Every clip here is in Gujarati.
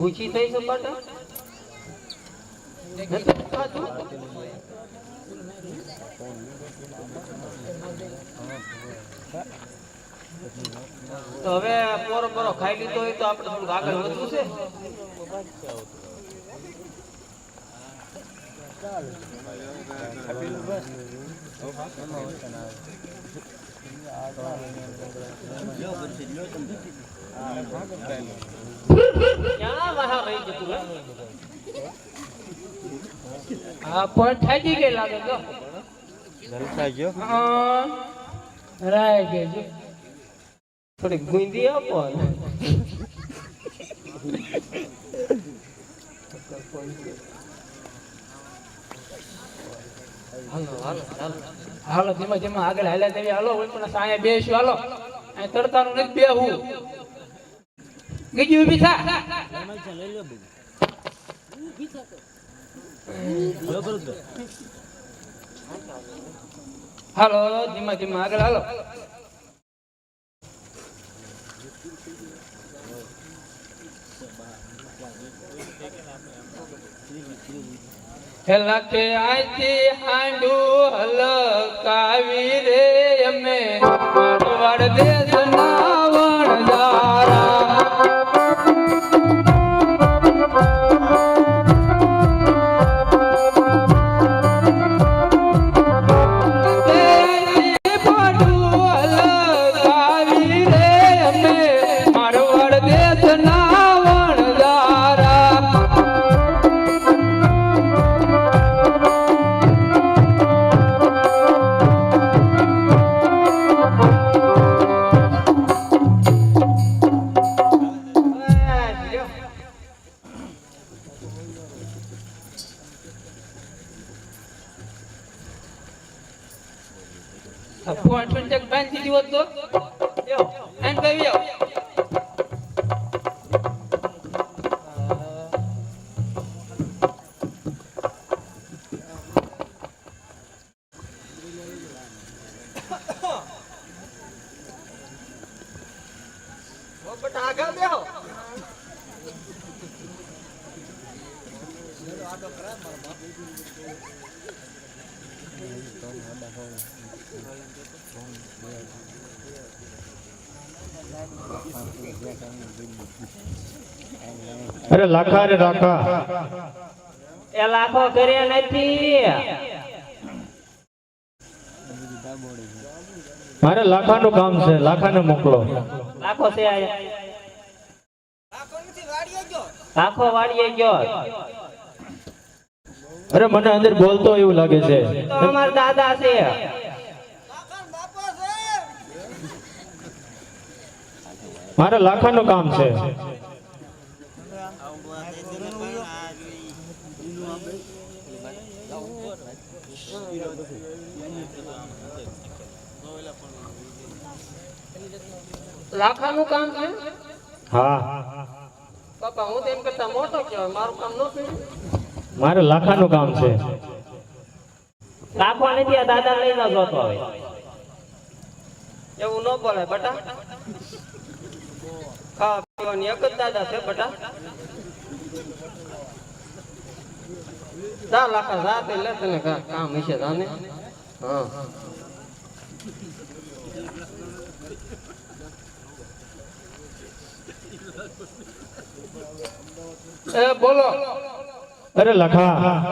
ઊંચી થઈ નથી તો હવે પોરો પોરો ખાઈ લીધો હોય તો આપણે થોડું આગળ વધવું છે. ક્યાં જતું હા? પણ થાકી ગઈ લાગે તો? જલસા ગયો? હા, રાય ગઈ છે. ગુંદી આપો હાલો ધીમે ધીમે આગળ હાલ્યા દેવી હાલો પણ સાયા બેસ્યું. હાલો તડકાનું નથી બેહવું. ગીજી ઊભી થા. હાલો ધીમે ધીમે, આગળ હાલો. હેલા કે આથી હાંડુ હલકાવી રે, અમે મારવાડ દેશના ફોન છૂટક બાંધી દીધો તો. એમ કહી અરે લાખા રે રાખા એ લાખો કરે નથી. મારે લાખાનું કામ છે લાખાને મોકલો. લાખો છે લાખો વાળીએ ગયો. અરે મને અંદર બોલતો એવું લાગે છે. અમારા દાદા છે. મારે લાખાનું કામ છે. લાખાનું કામ છે? હા. બાપા હું તો એમ કરતા મોટો કહેવાય મારું કામ ન છે મારે લાખાનું કામ છે. લાખો નથી આ દાદા લઈને જોતો હવે. એવું ન બોલે બટા. ખા પીવાની એક જ દાદા છે બટા. જા લાખા જા તે લે તને કા- કામ હશે તાને હા. એ બોલો. અરે લખા.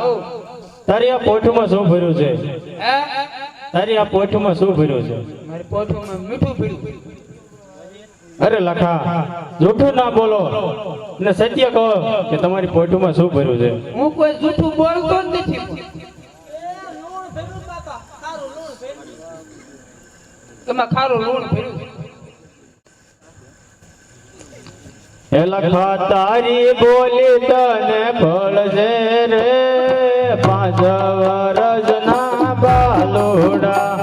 તારી આ પોઠમાં શું ભર્યું છે? તારી આ પોઠમાં શું ભર્યું છે? મારી પોઠોમાં મીઠું પીડ્યું અરે લખા. જૂઠું ના બોલો. ને સત્ય કહો કે તમારી પોઠમાં શું ભર્યું છે? હું કોઈ જૂઠું બોલતો જ નથી. તમે ખારું લોણ ભર્યું હે લખા તારી બોલી તને ફળશે રે. પાંચ વરસના બાલુડા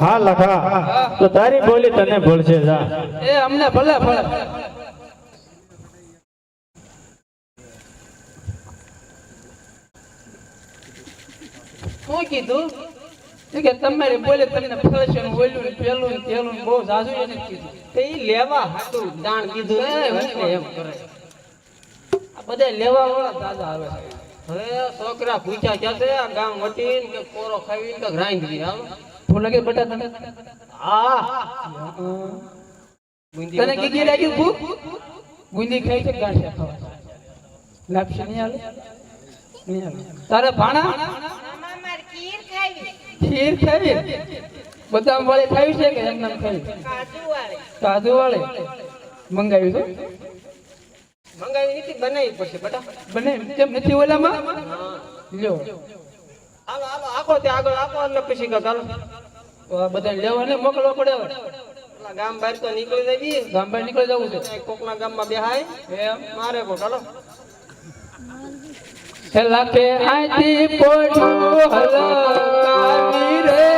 હા, લખા. તો તારી બોલી તને ભૂલશે, જા. એ, અમને ભલે ભલે. શું કીધું? કે તમારી બોલે તમને ફેશન ઓલું ને પેલું ને તેલું ને બહુ જાજુ એને કીધું. તે ઈ લેવા હાટું દાણ કીધું. ને એમ કરે. આ બધા લેવા વાળા દાદા આવે છે. હવે છોકરા પૂછ્યા જશે આ ગામ વટીને કે કોરો ખાવીને કે ગ્રાઇન્ડ કરી હાલો. ફૂલ લાગે બેટા તને આ તને કીધી લાગ્યું ભૂખ ગુંદી ખાઈ છે ગાંઠિયા ખાવા. લાપસી નહીં હાલે નહીં હાલે તારે ભાણા? ખીર ખાવી. ખીર ખાવી? બદામ વાળી ખાવી છે કે એમ નામ ખાવી? કાજુ વાળે. કાજુ વાળી? મંગાવી તો મંગાવી નથી બનાવી પડશે બેટા. બને કેમ નથી ઓલામાં? લ્યો. હાલો હાલો આખો તે આગળ આપો એટલે પછી કાંઈક હાલો. તો આ બધા લેવા ને મોકલવા પડે ગામ બહાર તો નીકળી જવી ગામ બહાર નીકળી જવું છે. કોકના ગામમાં બેહાય. મારે કોક હાલો. પોઢું રે.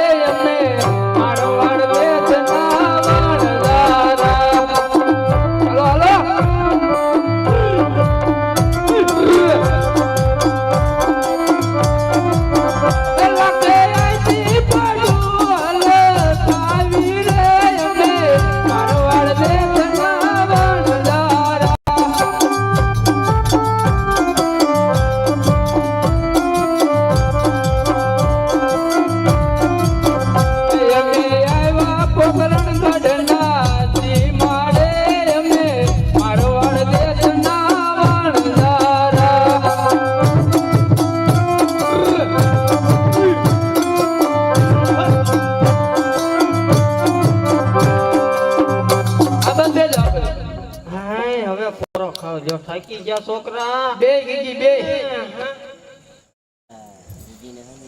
ગયા છોકરા. બે ગીજી બે.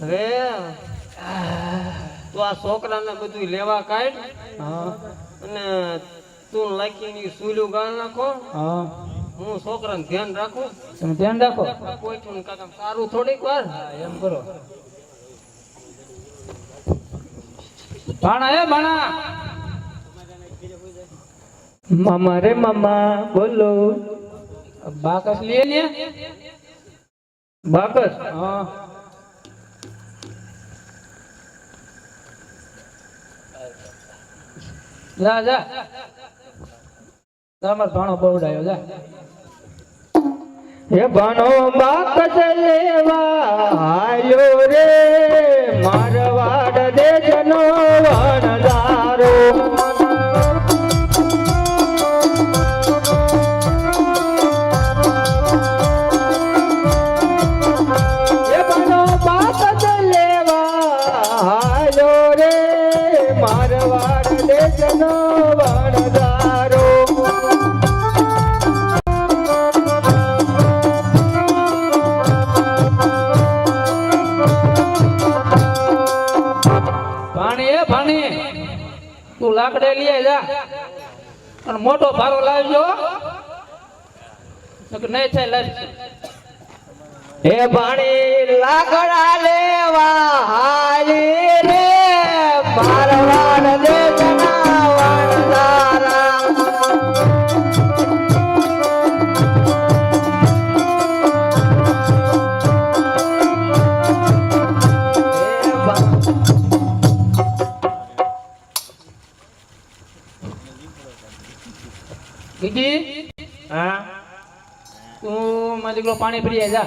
હવે તું આ છોકરાને બધું લેવા કાઢ. હા. અને તું લાખી સુલું ગાળ નાખો. હા. હું છોકરાને ધ્યાન રાખું. તમે ધ્યાન રાખો. કોઈ છું કાકા સારું થોડીક વાર. એમ કરો. ભાણા એ ભાણા. મામા રે મામા બોલો. બાકસ લે લે બાકસ? હા. જા જા. તમાર ભાણો બવડાયો જા. હે ભણો, બાકસ લેવા આયો રે. મારવાડ દેજનો વણદારો તું લાકડે લઈ જા. મોટો ભારો લાવજો. નહીં થાય લાવજો હે પાણી લાકડા લેવા હાલી બા- હા? તું મારો દીકરો પાણી ભરી જા.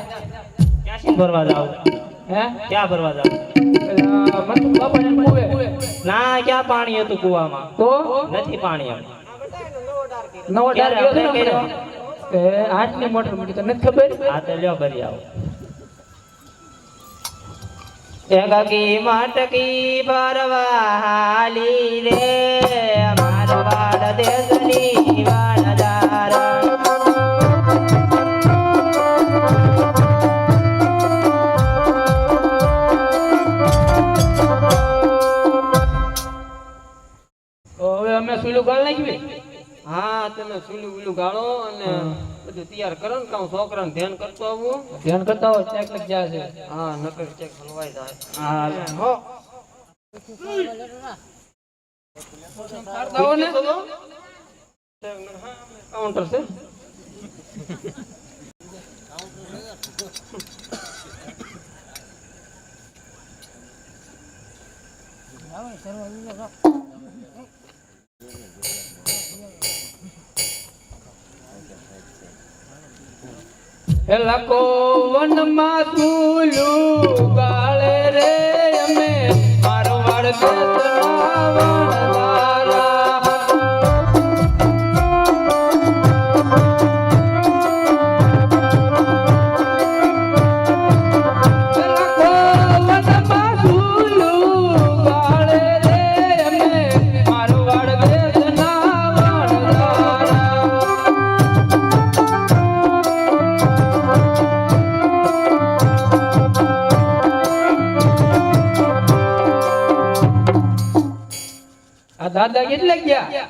ભરવા જાવ. હે? ક્યાં ભરવા જાવ? ના ક્યાં પાણી હતું કુવામાં? તો? નથી પાણી એમ. નવો ડાર ગયો? એ આઠની મોટર મૂકી તો નથી ખબર? આ તો લ્યો ભરી આવો. એકાકી માટકી પરવાલી રે. મારવાડ દેશની વાડદારા હવે અમે સુલું ગાળ નાખવી હા તમે સુલું ઉલું ગાળો અને બધું તૈયાર કરો ને કાં છોકરાને ધ્યાન કરતો આવું? ધ્યાન કરતા હોય ચેક લગ જાય છે. હા નકર ચેક હલવાઈ જાય. હા કાઉન્ટર છે. લાખો વનમાં તુલું ગાળે રે અમે. મારો દેશના દાદા કેટલા ગયા?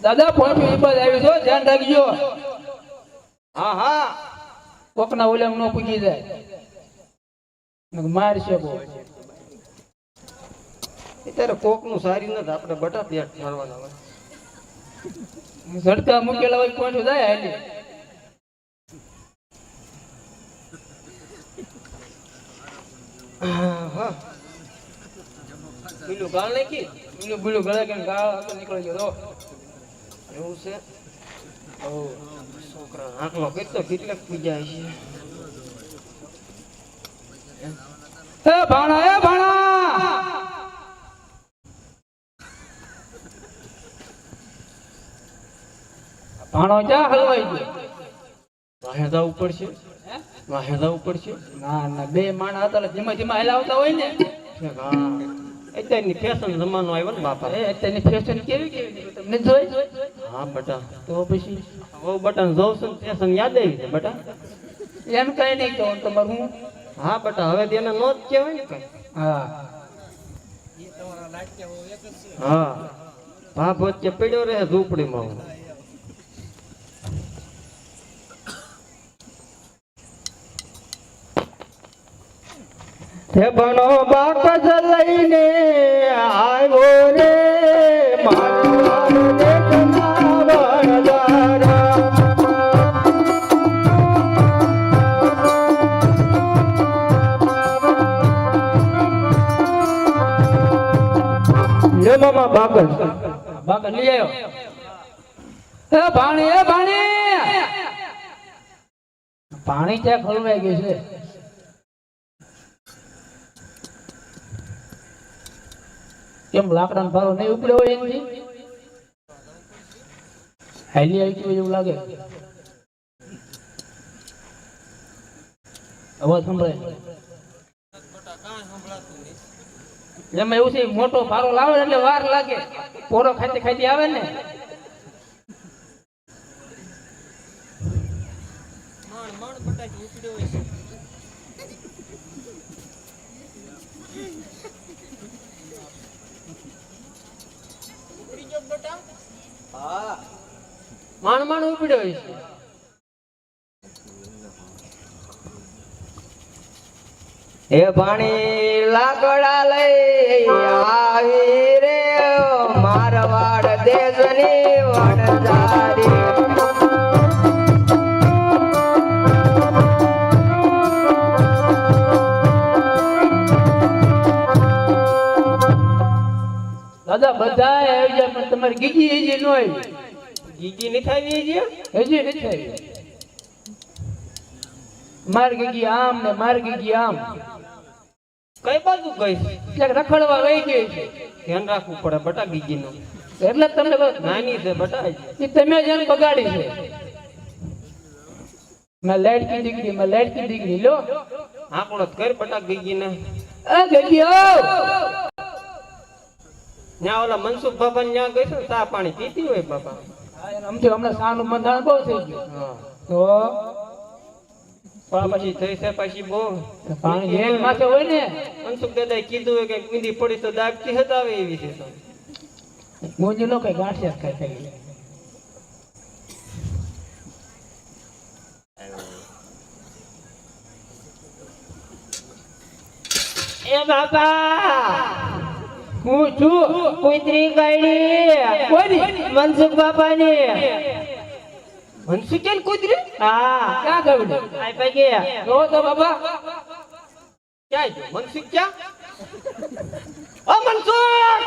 દાદા ફોન પર આવી છો ધ્યાન રાખજો. હા હા. કોકના ઓલામ નો પૂગી જાય. મારશે બહુ અત્યારે કોકનું સારી નથી આપણે બટા પેટ મારવાના હોય. ઝડકા મૂકેલા હોય કોણ જાય હાલી. બીલું ગળે કે નીકળી ગયો. એવું છે. કેટલો કેટલાક પૂજા છે એ ભાણા એ ભાણા! ભાણો જા હલવાઈ ગયો. વાહે જવું પડશે? વાહે જવું પડશે ના ના બે માણા હતા એટલે ધીમે ધીમે હલાવતા હોય ને. હા. અત્યારની ફેશન જમાનો આવ્યો ને બાપા. એ અત્યારની ફેશન કેવી કેવી? તમને જોઈ? હા બટા. તો પછી? ઓ બટા જોઉં છું ફેશન યાદ આવી છે બટા. એમ કઈ નહીં કહું તમારું હું? હા બટા હવે તેને નો જ કહેવાય ને કઈ. હા. હા. ભાભ પડ્યો રહે ઝૂંપડીમાં. હું બનો બાકસ લઈને આવ્યો રે. મામા લઈ આવ્યો. એ ભાણી એ ભાણી. પાણી ત્યાં ખોલવાઈ ગયું છે? કેમ લાકડાનો ભારો નહીં ઉપડ્યો હોય એનથી? હાલી આવી ગયું એવું લાગે. અવાજ સંભળાય એમાં એવું છે, મોટો ભારો લાવે એટલે વાર લાગે. પોરો ખાતી ખાતી આવે ને. માણ માણ ઉપડ્યો છે. એ પાણી લાકડા લઈ આવી રે મારવાડ દેશની દાદા બધા આવી જાય પણ તમારી ગીજી હજી ન આવી ગીગી નથી આવી છે હજી નથી આવી. માર ગઈ આમ ને માર ગઈ આમ. કઈ બાજુ ગઈ ક્યાંક રખડવા ગઈ છે. ધ્યાન રાખવું પડે બટા ગીગી નું એટલે જ તમને નાની છે બટા એ તમે જેને બગાડી છે. મેં લાઈટ કી દીકરી મેં લાઈટ કી દીકરી લો. આપણો જ કર બટા ગીગી ને આ ગગી આવ. ત્યાં ઓલા મનસુખ બાબા ત્યાં ગઈ છે ચા પાણી પીતી હોય બાબા આમથી હમણાં સાનું બંધાણ બહુ થઈ ગયું. તો? પછી થઈ છે પછી બહુ. પાણી જેલ માથે હોય ને? મનસુખ દાદા કીધું હોય કે ગુંદી પડી તો દાગતી હતાવે એવી છે ગુંજી નો કઈ ગાંઠિયા ખાઈ થઈ એ બાપા! હું છું કુતરી ગઈ કોની? મનસુખ બાપાની. મનસુખ કેમ કુતરી? હા. ક્યાં ગયું આઈ પગે. જો તો બાબા ક્યાં ગયો? મનસુખ ક્યાં? ઓ મનસુખ!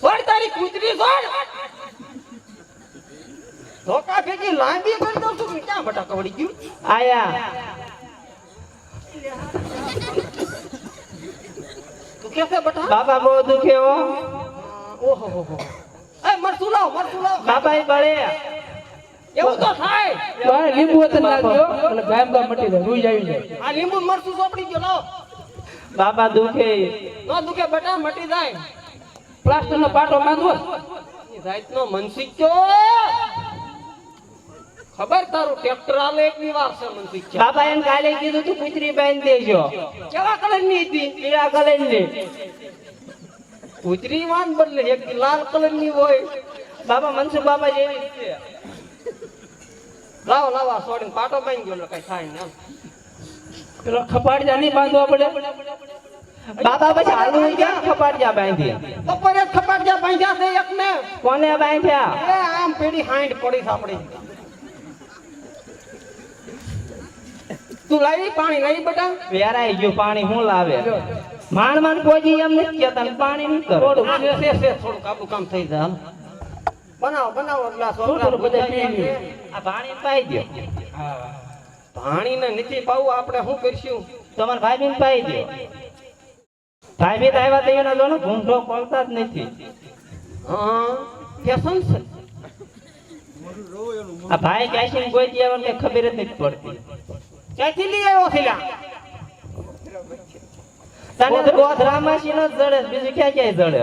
છોડ તારી કુતરી છોડ ધોકા ભેગી લાંબી કરી દઉં છું. ક્યાં બટા કવડી ગયું? આયા. કે છે બટા? બાબા બહુ દુખે હો. ઓહો હો હો. એ મરસું લાવ મરસું લાવ. બાબા એ બળે. એવું તો થાય. બહાર લીંબુ વતન લાગ્યો અને ગામ ગામ મટી જાય રૂઈ આવી જાય આ લીંબુ મરસું ચોપડી ગયો લાવ. બાબા દુખે. નો દુખે બટા મટી જાય. પ્લાસ્ટર નો પાટો બાંધવો. રાઈત નો મનસી કયો ખબર તારું? ટ્રેક્ટર આલે એક વાર છે બાબા એમ કાલે કીધું તું કુતરી બાંધી દેજો. કેવા કલરની હતી? પીળા કલરની કૂતરી વાન બદલે એક લાલ કલરની હોય. બાબા મનસુખ બાબા જેવી છે. લાવો લાવો આ પાટો બાંધી ગયો કઈ થાય ને પેલો ખપાડિયા નહીં બાંધવા પડે. બાબા પછી હાલું ક્યાં ખપાટિયા બાંધી બપોરે જ ખપાટિયા બાંધ્યા છે એક ને. કોને બાંધ્યા? એ આમ પેડી હાંડ પડી છે આપણી તું લાવી પાણી લાવી બેટા? વેરાઈ ગયું પાણી હું લાવે? માણ માણ પોજી એમ નથી કે ને પાણી નહીં કરો? થોડું છે છે છે થોડું કાબુ કામ થઈ જાય બનાવો બનાવો ગ્લાસ થોડું બધા પી. આ પાણી પાઈ દો પાણી ને નથી પાવું આપણે શું કરશું? તમારા ભાઈ બેન પાઈ દો ભાઈ બેન આવ્યા તો એના જો ઘૂંઢો પડતા જ નથી. હા ફેશન છે. આ ભાઈ ક્યાંથી કોઈ દેવાનું ખબર જ નથી પડતી. ક્યાંથી લઈ આવ્યો લ્યા? તને તો ગોધરામાં નો જડે બીજું ક્યાં ક્યાંય જડે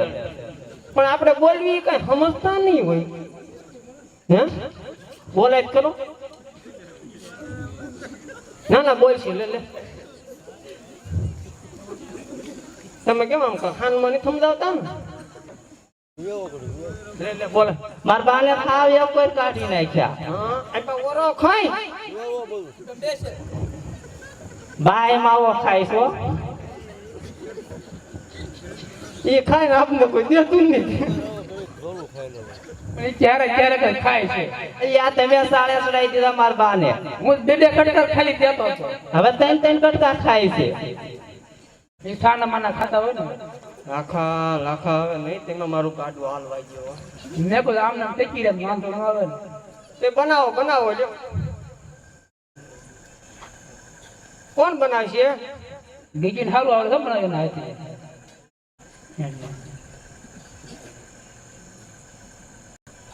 પણ આપણે બોલવી કઈ સમજતા નહીં હોય. હે? બોલાય જ કરો ના ના બોલ છે લે લે. તમે કેમ આમ ખાન નહીં સમજાવતા ને? લે લે બોલે. મારા બાને ખાવ એક કોઈ કાઢી નાખ્યા. હા આ ઓરો ખાય. બાય માવો ખાય છો એ ખાય ને આપને કોઈ દેતું નહીં. ક્યારેક ક્યારેક ખાય છે. યા તમે સાડે સડાઈ દીધા મારા બાને. હું બે બે કટકા ખાલી દેતો હવે ત્રણ ત્રણ કટકા ખાય છે. એ છાના માના ખાતા હોય ને. લાખા લાખા હવે નહીં તેમાં મારું કાઢવું હાલવાઈ ગયો મેં કોઈ આમ નામ ટેકી રહે વાંધો ન આવે ને. તે બનાવો બનાવો જો કોણ બનાવશે? બીજી હાલો આવડે બનાવ્યો ના હાથે.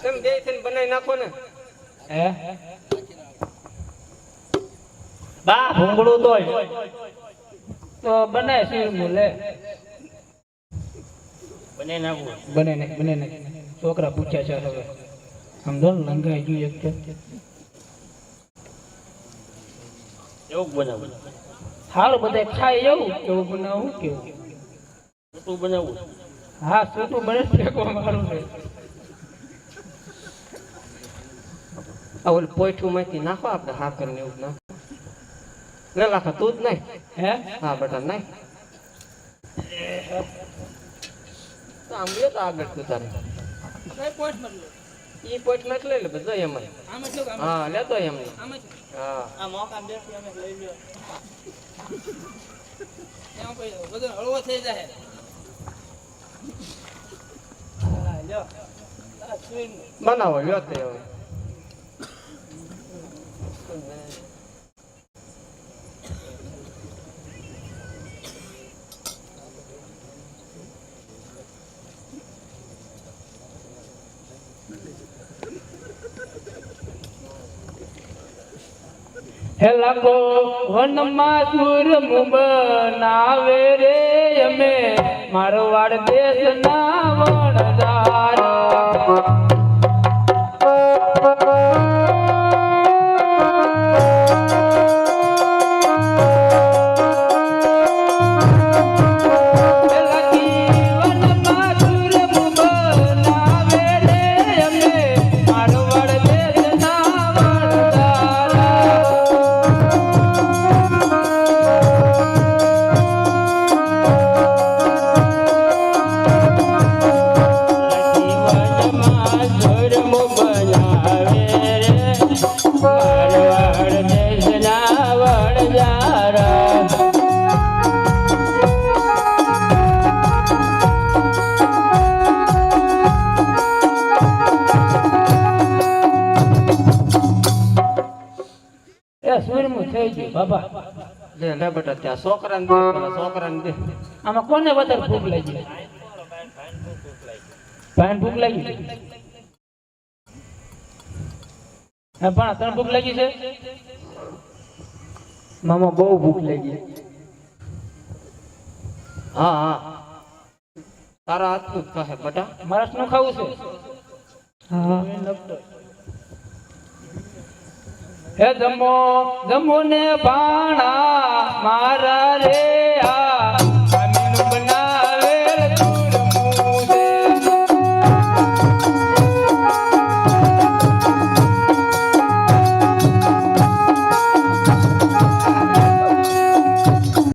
તમે બે થઈને બનાવી નાખો ને? હે? બા ભૂંગળું તો તો બને છે લે. બને નાખું. બને ને બને ને છોકરા પૂછ્યા છે હવે. સમજો ને લંગાઈ ગયું એક એવું બનાવું. હારું બધા ખાય એવું કેવું બનાવું કેવું? શું બનાવું. હા સૂતું બને ફેંકવા મારું છે? ઓલું પોઈઠું માંથી નાખો આપણે હાકર ને એવું નાખો. લે લાખો તું જ નહીં હે? હા બેટા નહીં તો આમ તો આગળ તું તારે. ઈ પોઈન્ટમાં જ. લઈ લે બધો એમ. હા લેતો એમ હા. આ મોકા બેસી અમે લઈ લ્યો. બનાવો લ્યો તે હવે. હે લાગો વનમાં સુર બનાવે રે અમે. મારવાડ દેશ ના હે લે ત્યાં છોકરાને દે પેલા છોકરાને દે. આમાં કોને વધારે ભૂખ લાગી? ભાઈને ભૂખ લાગી? હે પણ તને ભૂખ લાગી છે? મામા બહુ ભૂખ લાગી. હા હા. તારા હાથનું જ કહે બટા. મારા શું ખાવું છે? હા. હે જમો જમો ને ભાણા મારા રે આ